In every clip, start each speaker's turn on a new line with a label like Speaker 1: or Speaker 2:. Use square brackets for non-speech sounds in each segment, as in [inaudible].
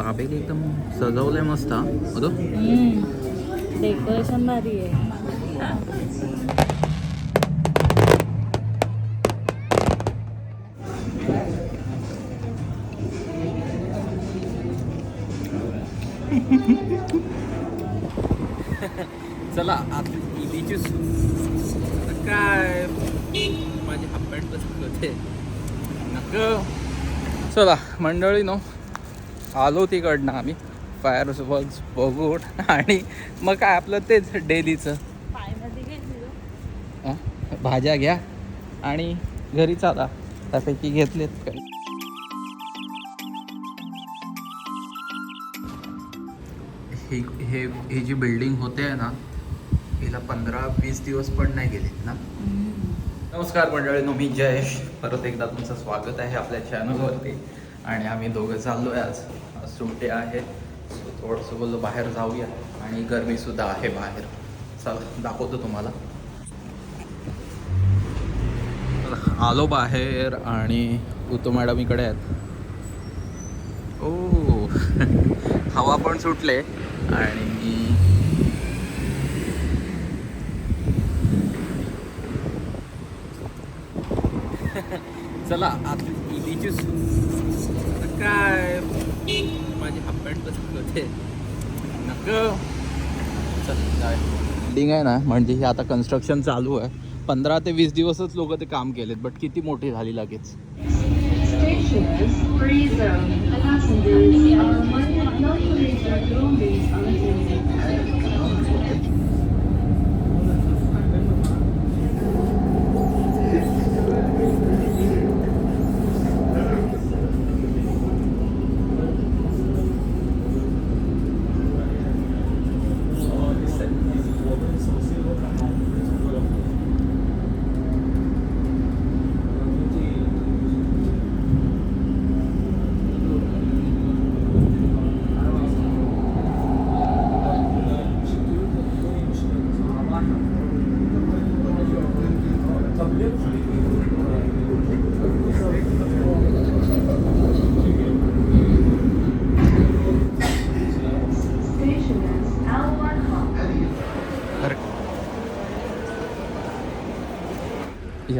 Speaker 1: ताबेली एकदम सजवलंय मस्त अदो?
Speaker 2: डेकोरेशन भारी आहे.
Speaker 1: चला इलीची काय? माझी हाफ पॅन्ट बसत होते. नक. चला मंडळी नो. आलो तिकडनं आम्ही. फायर वर्क्स बघून आणि मग काय आपलं तेच डेलीचं? भाज्या घ्या. आणि घरी चाला. त्यापैकी घेतलेत. काही ही हे ही जी बिल्डिंग होते आहे ना हिला पंधरा वीस दिवस पण नाही गेलेत ना. नमस्कार मंडळी मी जयेश. परत एकदा तुमचं स्वागत आहे आपल्या चॅनलवरती आणि आम्ही दोघं चाललो आहे आज. आज सुट्टी आहे. सो थोडंसं बोललो बाहेर जाऊया. आणि गरमीसुद्धा आहे बाहेर. चला दाखवतो तुम्हाला. आलो बाहेर आणि उतो मॅडम इकडे आहेत. ओ [laughs] हवा पण सुटले. आणि [laughs] चला आता सु काय? माझी हाफ पॅन्ट बसत होते. नक. बिल्डिंग आहे ना म्हणजे ही आता कन्स्ट्रक्शन चालू आहे. पंधरा ते वीस दिवसच लोक ते काम केलेत बट किती मोठी झाली लगेच.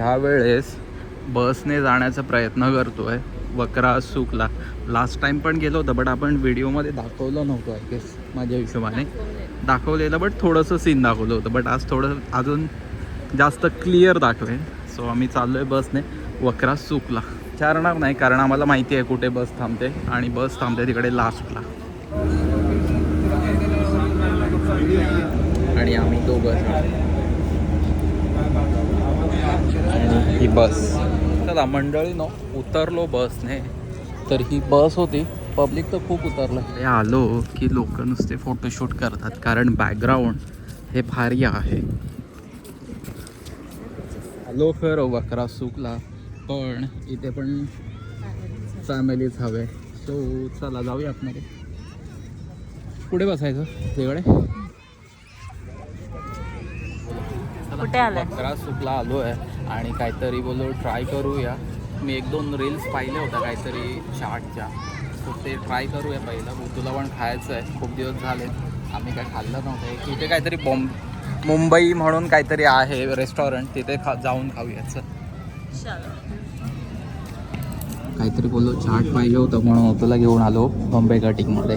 Speaker 1: ह्या वेळेस बसने जाण्याचा प्रयत्न करतो आहे वक्रा सुकला. लास्ट टाइम पण गेलो होतं बट आपण व्हिडिओमध्ये दाखवलं नव्हतं आय गेस माझ्या हिशोबाने. दाखवलेलं बट थोडंसं सीन दाखवलं होतं. बट आज थोडं अजून जास्त क्लिअर दाखवेन. सो आम्ही चाललो आहे बसने. वक्रा सुकला. विचारणार नाही कारण आम्हाला माहिती आहे कुठे बस थांबते. आणि बस थांबते तिकडे लास्टला आणि आम्ही दोघं आणि ही बस. चला मंडळी नो उतरलो बसने. तर ही बस होती. पब्लिक तर खूप उतरलं हे आलो की लोक नुसते फोटोशूट करतात. कारण बॅकग्राऊंड हे भारी आहे. आलो खरं वक्रा सुकला. पण इथे पण फॅमिलीच हवे. सो चला जाऊया आतमध्ये पुढे बसायचं? तिकडे?
Speaker 2: कुठे आलाय?
Speaker 1: बकरा सुकला आलो आहे आणि काहीतरी बोललो ट्राय करूया. मी एक दोन रील्स पाहिल्या होत्या काहीतरी चाटच्या सो ते ट्राय करूया पहिलं. तुला पण खायचं आहे खूप दिवस झाले. आम्ही काय खाल्लं नव्हतं. तिथे काहीतरी बॉम्ब मुंबई म्हणून काहीतरी आहे रेस्टॉरंट तिथे खा जाऊन खाऊयाचं. काहीतरी बोललो चाट पाहिजे होतं म्हणून तुला घेऊन आलो बॉम्बे कटिंगमध्ये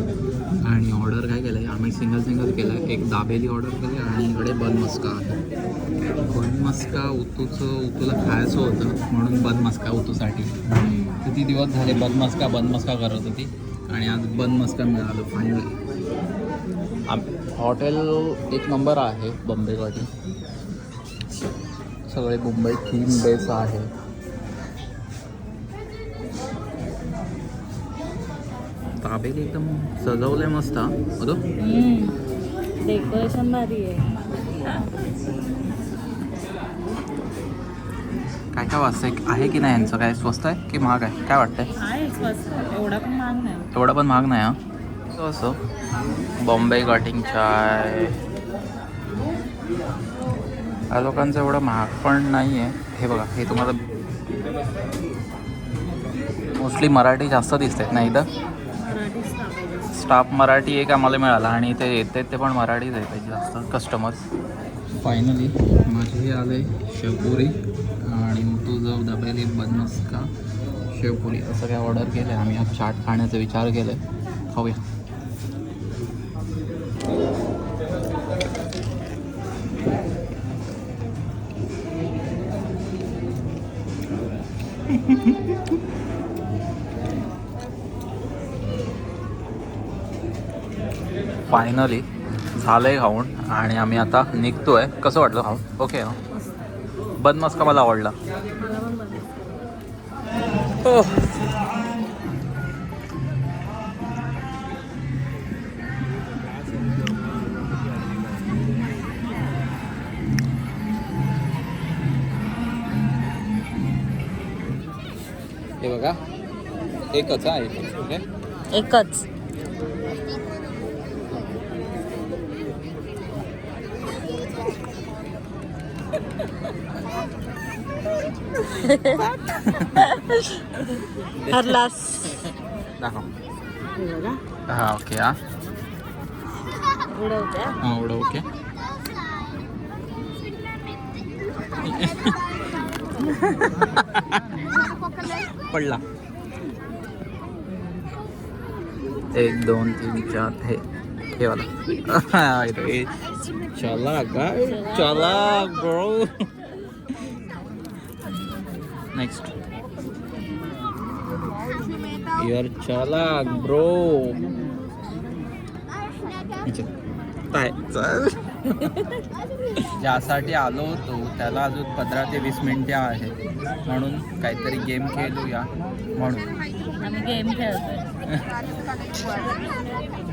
Speaker 1: आणि ऑर्डर काय केलं आहे आम्ही सिंगल सिंगल केलं आहे एक दाबेली ऑर्डर केली आणि इकडे बन मस्का आहे. बन मस्का उतूचं उतूला खायचं होतं म्हणून बन मस्का उतूसाठी किती दिवस झाले बन मस्का बन मस्का करत होती. आणि आज बन मस्का मिळालं फायनली हॉटेल एक नंबर आहे बॉम्बेसाठी सगळे मुंबई थीम बेस आहे. ताबेली एकदम सजवलंय मस्त हा. बघ
Speaker 2: डेकोरेशन भारी आहे.
Speaker 1: काय काय वाजतंय आहे की नाही? यांचं काय स्वस्त आहे की महाग आहे? काय वाटतंय?
Speaker 2: एवढा पण महाग नाही.
Speaker 1: एवढं पण महाग नाही हा? असं बॉम्बे कटिंग चाय. या लोकांचं एवढं महाग पण नाही आहे हे बघा हे तुम्हाला मोस्टली मराठी जास्त दिसतात नाही तर
Speaker 2: मराठी
Speaker 1: स्टाफ मराठी एक आम्हाला मिळाला आणि ते येत ते पण मराठीच आहे पाहिजे जास्त कस्टमर फायनली माझे आले शेवपुरी आणि मग तुझं डब्याली बनमस का? शेवपुरी असं काय ऑर्डर केलं आहे आम्ही आज चाट खाण्याचा विचार केला आहे खाऊया. [laughs] फायनली झालं आहे खाऊन आणि आम्ही आता निघतो आहे कसं वाटलं खाऊन ओके ना मस्का मला आवडला? हो हे बघा. एकच आहे एकच. [laughs]
Speaker 2: हरलास
Speaker 1: दाखव.
Speaker 2: हे
Speaker 1: ओके हा. हा एवढं ओके पडला. एक दोन तीन चार हे. हे वाला. [laughs] चला काय चला ब्रो नेक्स्ट युअर चला ब्रो काय? चल. ज्यासाठी आलो होतो त्याला अजून पंधरा ते वीस मिनिटे आहेत. म्हणून काहीतरी गेम खेळूया. म्हणून.
Speaker 2: आम्ही गेम खेळतोय. [laughs]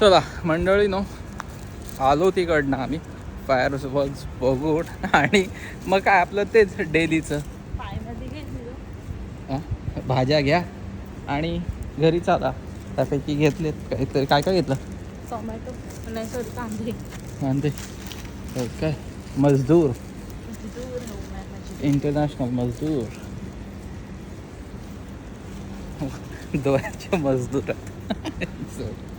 Speaker 1: चला मंडळी नो आलो तिकडनं आम्ही. फायर वर्क्स बघून आणि मग काय आपलं तेच डेलीचं. हा, भाज्या घ्या. आणि घरी चाला. त्यापैकी घेतलेत काहीतरी. काय काय घेतलं?
Speaker 2: टोमॅटो नाही सॉरी कांदे.
Speaker 1: हे काय मजदूर. इंटरनॅशनल मजदूर. दोयाचे मजदूर. [laughs] आहेत. [laughs]